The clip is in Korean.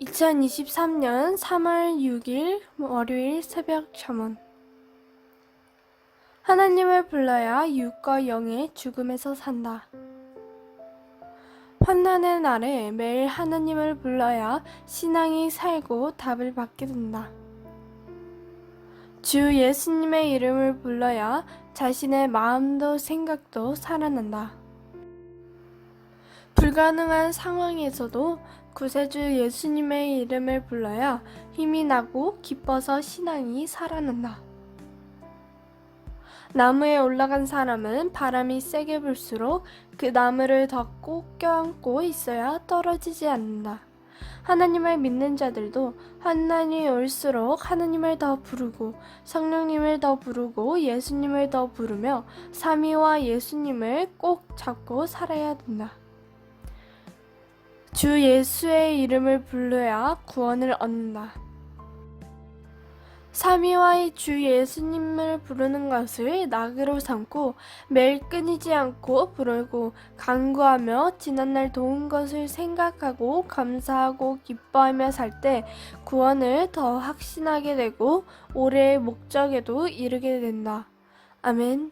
2023년 3월 6일 월요일 새벽 잠언 하나님을 불러야 육과 영의 죽음에서 산다. 환난의 날에 매일 하나님을 불러야 신앙이 살고 답을 받게 된다. 주 예수님의 이름을 불러야 자신의 마음도 생각도 살아난다. 불가능한 상황에서도 구세주 예수님의 이름을 불러야 힘이 나고 기뻐서 신앙이 살아난다. 나무에 올라간 사람은 바람이 세게 불수록 그 나무를 더꼭 껴안고 있어야 떨어지지 않는다. 하나님을 믿는 자들도 환난이 올수록 하나님을 더 부르고 성령님을 더 부르고 예수님을 더 부르며 삼위와 예수님을 꼭 잡고 살아야 된다. 주 예수의 이름을 불러야 구원을 얻는다. 삼위와의 주 예수님을 부르는 것을 낙으로 삼고 매일 끊이지 않고 부르고 간구하며 지난날 도운 것을 생각하고 감사하고 기뻐하며 살 때 구원을 더 확신하게 되고 올해의 목적에도 이르게 된다. 아멘.